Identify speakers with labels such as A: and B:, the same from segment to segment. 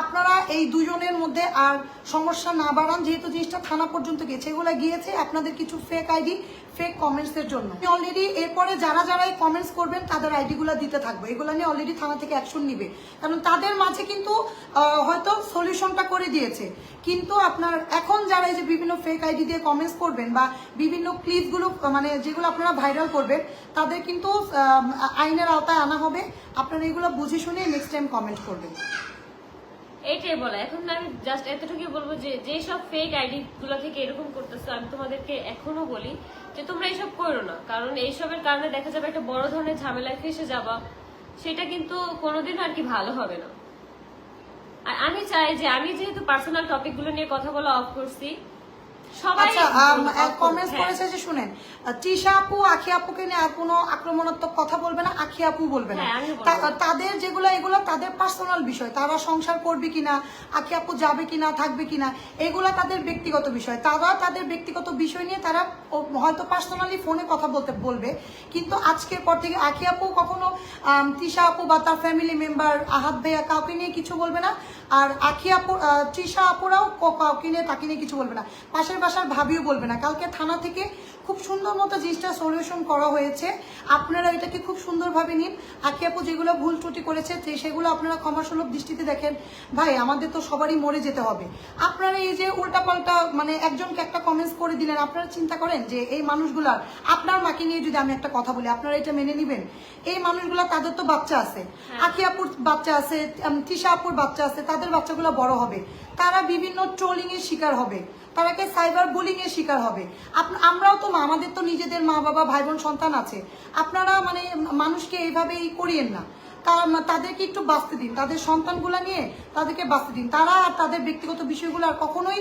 A: আপনারা এই দুজনের মধ্যে আর সমস্যা না বাড়ান, যেহেতু জিনিসটা থানা পর্যন্ত গেছে, এগুলো গিয়েছে আপনাদের কিছু ফেক আইডি ফেক কমেন্টস এর জন্য। অলরেডি এরপরে যারা যারা এই কমেন্টস করবেন, তাদের আইডি গুলো দিতে থাকবে। এগুলো নিয়ে অলরেডি থানা থেকে অ্যাকশন নিবে। কারণ তাদের মাঝে কিন্তু হয়তো সলিউশনটা করে দিয়েছে। কিন্তু আপনার এখন যারা এই যে বিভিন্ন ফেক আইডি দিয়ে কমেন্টস করবেন বা বিভিন্ন ক্লিপগুলো মানে যেগুলো আপনারা ভাইরাল করবেন, তাদের কিন্তু আইনের আওতায় আনা হবে। আপনারা এগুলো বুঝে শুনে নেক্সট টাইম কমেন্ট করবেন।
B: এইটাই বলা। এখন আমি জাস্ট এতটুকুই বলব যে যেসব ফেক আইডি গুলো থেকে এরকম করতেছো, আমি তোমাদেরকে এখনও বলি যে, তোমরা এইসব করো না। কারণ এইসবের কারণে দেখা যাবে একটা বড় ধরনের ঝামেলায় ফেসে যাবা। সেটা কিন্তু কোনোদিন আর কি ভালো হবে না। আর আমি চাই যে, আমি যেহেতু পার্সোনাল টপিকগুলো নিয়ে কথা বলা অফ করছি
A: আচ্ছা কমেন্টস
B: হ্যাঁ।
A: করেছে যে শুনেন তৃষা আপু আখি আপুকে নিয়ে আর কোনো আক্রমণাত্মক কথা বলবে না আখি আপু বলবে না।
B: হ্যাঁ,
A: তাদের যেগুলো এগুলো তাদের পার্সোনাল বিষয়। তারা সংসার করবে কিনা আখি আপু যাবে কিনা থাকবে কিনা এগুলো তাদের ব্যক্তিগত বিষয়। তারা তাদের ব্যক্তিগত বিষয় নিয়ে তারা হয়তো পার্সোনালি ফোনে কথা বলতে বলবে। কিন্তু আজকের পর থেকে আখি আপু কখনো তৃষা আপু বা তার ফ্যামিলি মেম্বার আহাত ভাইয়া কাউকে নিয়ে কিছু বলবে না। আর আখি আপু তৃষা আপুরাও কাউকে নিয়ে তাকে নিয়ে কিছু বলবে না। পাশের বাসার ভাবিও বলবে না। কালকে থানা থেকে খুব সুন্দর মতো জিনিসটা সলিউশন করা হয়েছে। আপনারা এটাকে খুব সুন্দরভাবে নিন। আখি আপু যেগুলো ভুল ত্রুটি করেছে সেগুলো আপনারা ক্ষমাসুলভ দৃষ্টিতে দেখেন। ভাই আমাদের তো সবারই মরে যেতে হবে। আপনারা এই যে উল্টাপাল্টা মানে একজনকে একটা কমেন্টস করে দিলেন আপনারা চিন্তা করেন যে এই মানুষগুলার আপনার মাকে নিয়ে যদি আমি একটা কথা বলি আপনারা এটা মেনে নিবেন? এই মানুষগুলা তাদের তো বাচ্চা আছে। আখি আপুর বাচ্চা আছে তৃষা আপুর বাচ্চা আছে তাদের বাচ্চাগুলো বড় হবে। তারা বিভিন্ন ট্রোলিং এর শিকার হবে। তারাকে সাইবার বুলিং এর শিকার হবে। আমরাও তো মা, আমাদের তো নিজেদের মা বাবা ভাই বোন সন্তান আছে। আপনারা মানে মানুষকে এইভাবেই করিয়েন না। তাদেরকে একটু বাঁচতে দিন। তাদের সন্তানগুলো নিয়ে তাদেরকে বাঁচতে দিন। তারা আর তাদের ব্যক্তিগত বিষয়গুলো আর কখনোই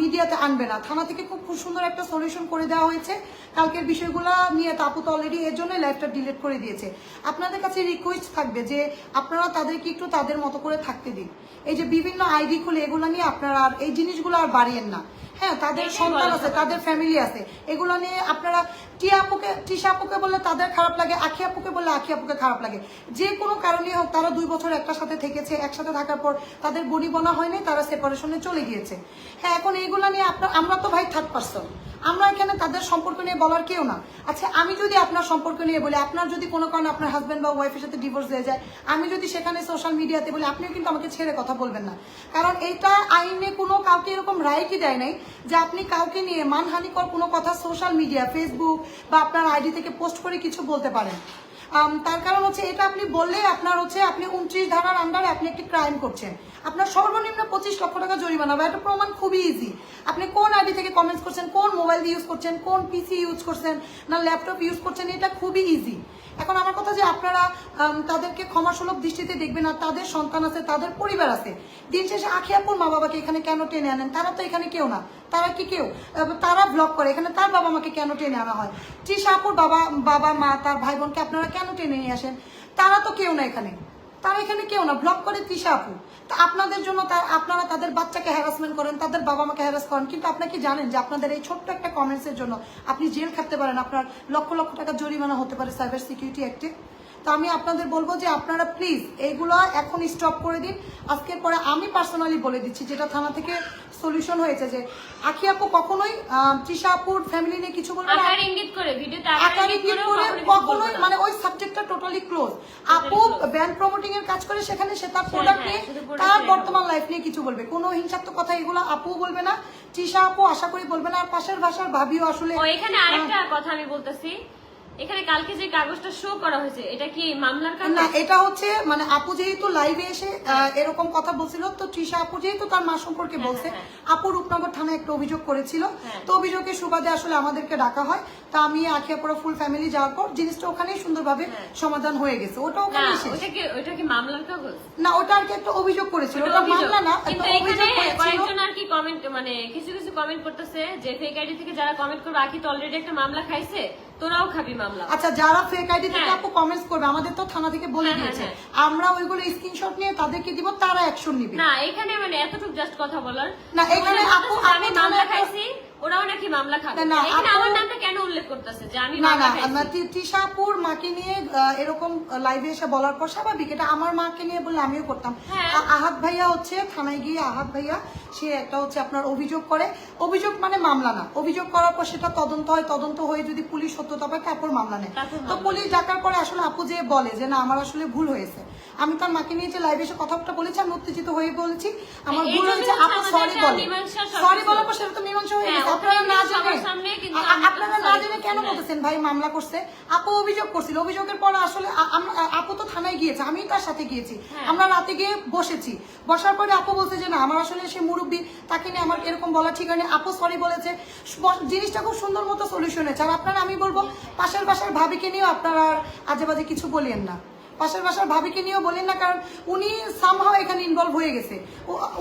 A: মিডিয়াতে আনবে না। থানা থেকে খুব খুব সুন্দর একটা সলিউশন করে দেওয়া হয়েছে। কালকের বিষয়গুলো নিয়ে তাপু তো অলরেডি এর জন্য লাইফটা ডিলিট করে দিয়েছে। আপনাদের কাছে রিকোয়েস্ট থাকবে যে আপনারা তাদেরকে একটু তাদের মতো করে থাকতে দিন। এই যে বিভিন্ন আইডি খুলে এগুলো নিয়ে আপনারা আর এই জিনিসগুলো আর বাড়িয়েন না। হ্যাঁ তাদের সন্তান আছে তাদের ফ্যামিলি আছে। এগুলো নিয়ে আপনারা টিয়া আপুকে টিশা আপুকে বললে তাদের খারাপ লাগে, আখি আপুকে বললে আখি আপুকে খারাপ লাগে। যে কোনো কারণে হোক, তারা দুই বছর একটা সাথে থেকেছে, একসাথে থাকার পর তাদের বনি বনা হয়নি, তারা সেপারেশনে চলে গিয়েছে। হ্যাঁ এখন এইগুলো নিয়ে আপনার, আমরা তো ভাই থার্ড পার্সন আমরা এখানে তাদের সম্পর্ক নিয়ে বলার কেউ না। আচ্ছা আমি যদি আপনার সম্পর্ক নিয়ে বলি, আপনার যদি কোনো কারণে আপনার হাজব্যান্ড বা ওয়াইফের সাথে ডিভোর্স হয়ে যায়, আমি যদি সেখানে সোশ্যাল মিডিয়াতে বলি, আপনিও কিন্তু আমাকে ছেড়ে কথা বলবেন না। কারণ এটা আইনে কোনো কাউকে এরকম রাইটই দেয় নাই যে আপনি কাউকে নিয়ে মানহানিকর কোনো কথা সোশ্যাল মিডিয়া ফেসবুক বা আপনার আইডি থেকে পোস্ট করে কিছু বলতে পারেন। তার কারণ হচ্ছে এটা আপনি বললে আপনার হচ্ছে আপনি উনত্রিশ ধারার আন্ডারে আপনি একটি ক্রাইম করছেন। আপনার সর্বনিম্ন পঁচিশ লক্ষ টাকা জরিমানা বা এটা প্রমাণ খুবই ইজি আপনি কোন আইডি থেকে কমেন্টস করছেন, কোন মোবাইল ইউজ করছেন, কোন পিসি ইউজ করছেন, না ল্যাপটপ ইউজ করছেন, এটা খুবই ইজি এখন আমার কথা যে আপনারা তাদেরকে ক্ষমাসুলভ দৃষ্টিতে দেখবেন আর তাদের সন্তান আছে, তাদের পরিবার আছে। দিন শেষে আখি আপুর মা বাবাকে এখানে কেন টেনে আনেন? তারা তো এখানে কেউ না। তারা কি কেউ? তারা ব্লগ করে। এখানে তার বাবা মাকে কেন টেনে আনা হয়? তৃষা আপুর বাবা বাবা, মা, তার ভাই বোনকে আপনারা কেন টেনে নিয়ে আসেন? তারা তো কেউ না এখানে। তারা এখানে কেউ না। ব্লক করে তৃষা আপু। তা আপনাদের জন্য আপনারা তাদের বাচ্চাকে হ্যারাসমেন্ট করেন, তাদের বাবা মাকে হ্যারাস করেন। কিন্তু আপনাকে কি জানেন যে আপনাদের এই ছোট্ট একটা কমেন্টসের জন্য আপনি জেল খাটতে পারেন? আপনার লক্ষ লক্ষ টাকা জরিমানা হতে পারে সাইবার সিকিউরিটি অ্যাক্টে তো আমি আপনাদের বলব যে আপনারা প্লিজ এইগুলো এখন স্টপ করে দিন। আজকের পরে আমি পার্সোনালি বলে দিচ্ছি যেটা থানা থেকে সলিউশন হয়েছে যে আখি আপু কখনোই তৃষা আপুর ফ্যামিলি নিয়ে কিছু বলবে না।
B: আকার ইঙ্গিত করে ভিডিওতে
A: আকার
B: ইঙ্গিত
A: কখনোই মানে ওই সাবজেক্টটা টোটালি ক্লোজ আপু. ব্যান্ড প্রমোটিং এর কাজ করে সেখানে সে তার প্রোডাক্ট
B: হ্যাঁ,
A: নিয়ে তার বর্তমান লাইফ নিয়ে কিছু বলবে। কোনো হিংসাত্মক কথা এগুলো আপু বলবে না তৃষা আপু আশা করি বলবে না। আর পাশের ভাষার ভাবিও আসলে
B: এখানে আরেকটা কথা আমি বলতেছি। এখানে কালকে যে কাগজটা শো করা হয়েছে এটা কি মামলার কাগজ?
A: না এটা হচ্ছে মানে আপু যেহেতু লাইভে এসে এরকম কথা বলছিল তো তৃষা আপু যেহেতু তার মা সম্পর্কে বলছে
B: হ্যাঁ,
A: আপু রূপনগর থানায় একটা অভিযোগ করেছিল।
B: হ্যাঁ।
A: তো অভিযোগের সুবাদে আসলে আমাদেরকে ডাকা হয়। তা আমি ফুল ফ্যামিলি যাওয়ার পর জিনিসটা ওখানেই সুন্দরভাবে
B: হ্যাঁ।
A: সমাধান হয়ে গেছে। ওটা
B: না
A: ওখানেই
B: ওটা কি ওটা কি মামলার কাগজ?
A: না ওটা আর কি একটা অভিযোগ করেছিল।
B: ওটা
A: মামলা না
B: কিন্তু এখানে কয়েকজন আর কি কমেন্ট মানে কিছু কিছু কমেন্ট করতেছে যে ফেক আইডি থেকে যারা কমেন্ট করবে আখি তো অলরেডি একটা মামলা খাইছে। তোরাও খাবি মামলা।
A: আচ্ছা যারা ফেক আইডি থেকে
B: হ্যাঁ।
A: আপু কমেন্টস করবে আমাদের তো থানা থেকে বলে
B: হ্যাঁ, হ্যাঁ,
A: দিয়েছে। আমরা ওইগুলো স্ক্রিনশট নিয়ে তাদেরকে দিব তারা অ্যাকশন নিবে।
B: না এখানে মানে এতটুকু জাস্ট কথা বলার।
A: না, এখানে আপু-
B: আমি মামলা খাইছি। ওরাও নাকি মামলা খাবে।
A: না,
B: আমার নামটা কেন উল্লেখ করতেছে? যে আমি
A: না না
B: খাইছি?
A: আমরা তি- তৃষাপুর মাকে নিয়ে এরকম লাইভে এসে বলার পর স্বাভাবিক এটা আমার মাকে নিয়ে বললে আমিও করতাম।
B: হ্যাঁ।
A: আহাত ভাইয়া হচ্ছে থানায় গিয়ে আহাত ভাইয়া সে একটা হচ্ছে আপনার অভিযোগ করে। অভিযোগ মানে মামলা না। অভিযোগ করার পর সেটা তদন্ত হয় তদন্ত হয়ে যদি পুলিশ সত্যতা পায় তারপর মামলা নেয়। তো পুলিশ ডাকার পরে আসলে আপু যে বলে যে না আমার আসলে ভুল হয়েছে। আমি তার মাকে নিয়ে যে লাইভে এসে কথাটা বলেছি আমি উত্তেজিত হয়ে বলেছি। আমার ভুল হয়েছে
B: হচ্ছে
A: আপু
B: আমাদের
A: সরি
B: একটা
A: বলে সরি বলার পর সেটা তো মীমাংসা হয়ে
B: হ্যাঁ,
A: গেছে আপনারা না
B: কিন্তু সবার
A: জেনে
B: সামনে কিন্তু
A: আ-
B: আমরা
A: আপনারা না জেনে কেন
B: হ্যাঁ।
A: বলতেছেন ভাই মামলা করছে? আপু অভিযোগ করছিল। অভিযোগের পর আসলে আপু তো থানায় গিয়েছে আমি তার সাথে গিয়েছি।
B: হ্যাঁ।
A: আমরা রাতে গিয়ে বসেছি। বসার পরে আপু বলছে যে না আমার আসলে সে মুরব্বী তাকে নিয়ে আমার এরকম বলা ঠিক হয়নি। আপু সরি বলেছে। জিনিসটা খুব সুন্দর মতো সলিউশন হয়েছে। আর আপনারা আমি বলব পাশের পাশের ভাবিকে নিয়েও আপনারা আজে বাজে কিছু বলিয়েন না। পাশের বাসার ভাবিকে নিয়েও বলেন না, কারণ উনি সামহাও এখানে ইনভলভ হয়ে গেছে।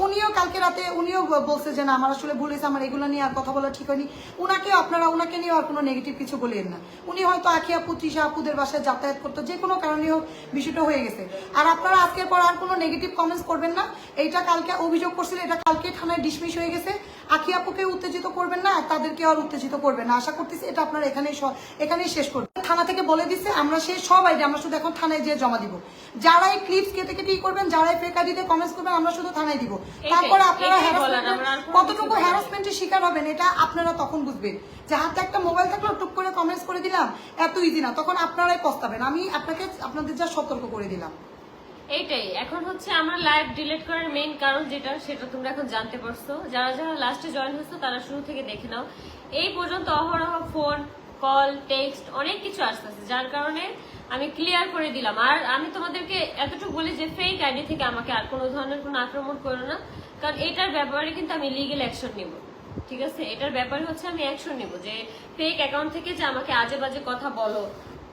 A: উনিও কালকে রাতে উনিও বলছে যে, না, আমার আসলে ভুল হয়েছে, আমার এগুলো নিয়ে আর কথা বলা ঠিক হয়নি। উনাকেও আপনারা উনাকে নিয়েও আর কোনো নেগেটিভ কিছু বলেন না। উনি হয়তো আখি আপু তৃষা আপুদের বাসায় যাতায়াত করতো, যে কোনো কারণে হোক বিষয়টা হয়ে গেছে। আর আপনারা আজকের পর আর কোনো নেগেটিভ কমেন্টস করবেন না। এইটা কালকে অভিযোগ করছিল, এটা কালকে থানায় ডিসমিস হয়ে গেছে। আখি আপুকে উত্তেজিত করবেন না তাদেরকে আর উত্তেজিত করবেন না। আশা করতেছি এটা আপনারা এখানেই এখানেই শেষ করবেন। থানা থেকে বলে দিচ্ছে আমরা সেই সব আইডি আমরা শুধু এখন থানায় যেয়ে জমা দিব। যারা এই ক্লিপস কেটে কেটে করবেন যারা ফেক আইডিতে কমেন্টস করবেন আমরা শুধু থানায় দিব। তারপরে আপনারা কতটুকু। হ্যারাসমেন্টের শিকার হবেন এটা আপনারা তখন বুঝবেন। যে হাতে একটা মোবাইল থাকল টুক করে কমেন্টস করে দিলাম এত ইজি না তখন আপনারাই পস্তাবেন। আমি আপনাকে আপনাদের যা সতর্ক করে দিলাম।
B: এইটাই। এখন হচ্ছে আমরা লাইভ ডিলিট করার মেইন কারণ যেটা, সেটা তোমরা এখন জানতে পারছ। যারা যারা লাস্টে জয়েন হয়েছো, তারা শুরু থেকে দেখে নাও। এই পর্যন্ত অহরহ ফোন কল টেক্সট অনেক কিছু আসতেছে, যার কারণে আমি ক্লিয়ার করে দিলাম। আর আমি তোমাদেরকে এতটুকু বলি যে ফেক আইডি থেকে আমাকে আর কোনো ধরনের কোনো আক্রমণ করো না, কারণ এটার ব্যাপারে কিন্তু আমি লিগেল অ্যাকশন নিব। ঠিক আছে? এটার ব্যাপারে হচ্ছে আমি অ্যাকশন নিব যে ফেক অ্যাকাউন্ট থেকে যে আমাকে আজে বাজে কথা বলো,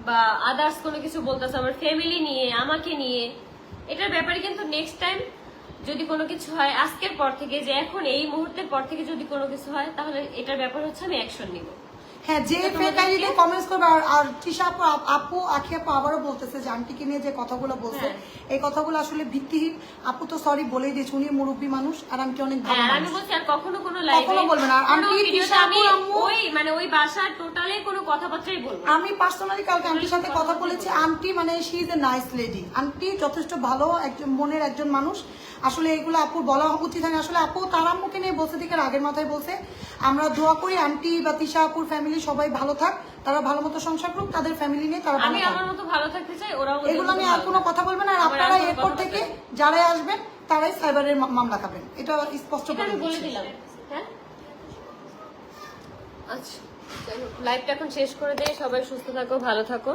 B: বা আদার্স কোনো কিছু বলতেছে, আমার ফ্যামিলি নিয়ে, আমাকে নিয়ে এটার ব্যাপারে কিন্তু নেক্সট টাইম যদি কোনো কিছু হয়, আজকের পর থেকে যে এখন এই মুহূর্তের পর থেকে যদি কোনো কিছু হয়, তাহলে এটার ব্যাপার হচ্ছে আমি অ্যাকশন নিব।
A: হ্যাঁ যে ফেক আইডিতে কমেন্টস করবে আর আর তৃষা আপু আপ- আখি আপু আবারও বলতেছে যে আন্টিকে নিয়ে যে কথাগুলো বলছে
B: হ্যাঁ।
A: এই কথাগুলো আসলে ভিত্তিহীন। আপু তো সরি বলেই দিয়েছে উনি মুরব্বী মানুষ আর আন্টি অনেক ভালো
B: হ্যাঁ আমি। বলছি আর কখনো কোনো লাইভে
A: কখনো বলবে না। আর আন্টি, তৃষা আপু, আম্মু-
B: ওই মানে ওই বাসার টোটালে কোনো কথাবার্তাই বলব
A: আমি পার্সোনালি কালকে আন্টির সাথে কথা বলেছি আন্টি মানে she is a nice lady aunty যথেষ্ট ভালো একজন মনের একজন মানুষ। আসলে এগুলো আপুর বলা উচিত হয়নি আসলে আপু তার আম্মুকে নিয়ে বলছে থেকে আগের মাথায় বলছে। আমরা দোয়া করি আন্টি বা তিশা আপুর ফ্যামিলি সবাই ভালো থাক তারা ভালো মতো সংসার করুক তাদের ফ্যামিলি নিয়ে তারা
B: আমি আমার মতো ভালো থাকতে চাই ওরাও
A: এগুলো নিয়ে আর কোনো কথা বলবেন আর আপনারা এরপর থেকে যারাই আসবেন তারাই সাইবারের মামলা খাবেন। এটা স্পষ্ট
B: বলে দিলাম। হ্যাঁ? আচ্ছা লাইভটা এখন শেষ করে দেয় সবাই সুস্থ থাকো ভালো থাকো।